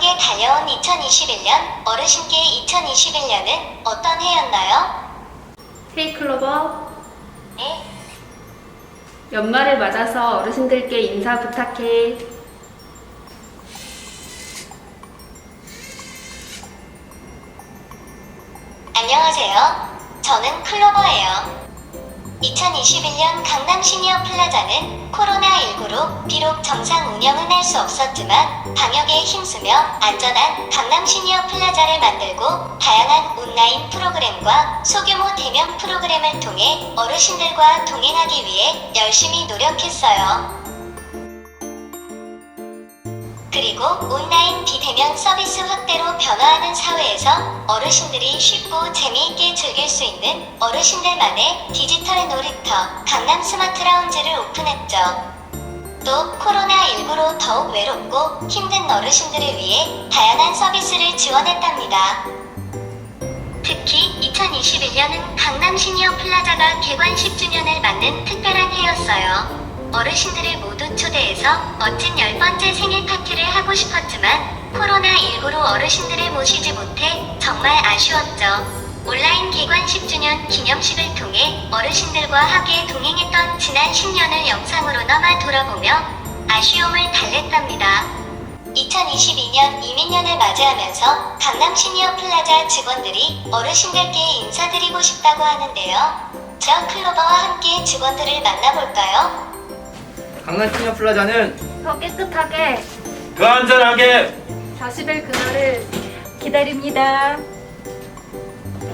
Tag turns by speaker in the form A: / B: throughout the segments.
A: 2021년 어르신께 2021년은 어떤 해였나요?
B: 헤이 클로버,
A: 네,
B: 연말을 맞아서 어르신들께 인사 부탁해.
A: 안녕하세요. 저는 클로버예요. 2021년 강남 시니어 플라자는 코로나19로 비록 정상 운영은 할 수 없었지만 방역에 힘쓰며 안전한 강남 시니어 플라자를 만들고 다양한 온라인 프로그램과 소규모 대면 프로그램을 통해 어르신들과 동행하기 위해 열심히 노력했어요. 그리고 온라인 비대면 서비스 확대로 변화하는 사회에서 어르신들이 쉽고 재미있게 즐길 수 있는 어르신들만의 디지털 놀이터 강남 스마트 라운지를 오픈했죠. 또 코로나19로 더욱 외롭고 힘든 어르신들을 위해 다양한 서비스를 지원했답니다. 특히 2021년은 강남 시니어 플라자가 개관 10주년을 맞는 특별한 해였어요. 어르신들을 모두 초대해서 멋진 열 번째 생일 파티를 하고 싶었지만 코로나19로 어르신들을 모시지 못해 정말 아쉬웠죠. 온라인 개관 10주년 기념식을 통해 어르신들과 함께 동행했던 지난 10년을 영상으로나마 돌아보며 아쉬움을 달랬답니다. 2022년 이민년을 맞이하면서 강남 시니어 플라자 직원들이 어르신들께 인사드리고 싶다고 하는데요. 저 클로버와 함께 직원들을 만나볼까요?
C: 강남 시니어 플라자는
B: 더 깨끗하게
C: 더 안전하게
B: 다시 뵐 그날을 기다립니다.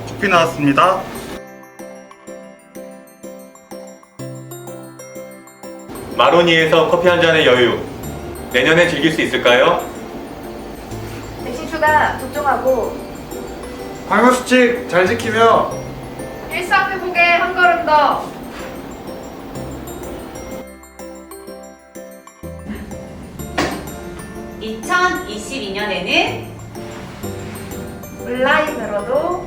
D: 커피 나왔습니다.
E: 마로니에서 커피 한 잔의 여유 내년에 즐길 수 있을까요?
F: 백신 추가 접종하고
D: 방역 수칙 잘 지키며
F: 일상 회복에 한 걸음 더
G: 2022년에는
F: 온라인으로도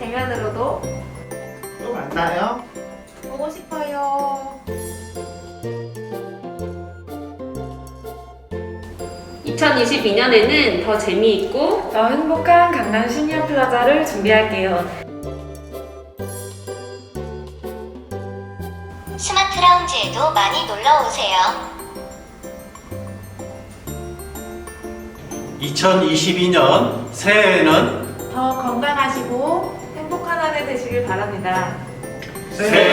F: 대면으로도
D: 또 만나요.
F: 보고 싶어요.
B: 2022년에는 더 재미있고
F: 더 행복한 강남 시니어 플라자를 준비할게요.
A: 스마트 라운지에도 많이 놀러 오세요.
H: 2022년 새해에는
F: 더 건강하시고 행복한 한 해 되시길 바랍니다.
H: 새해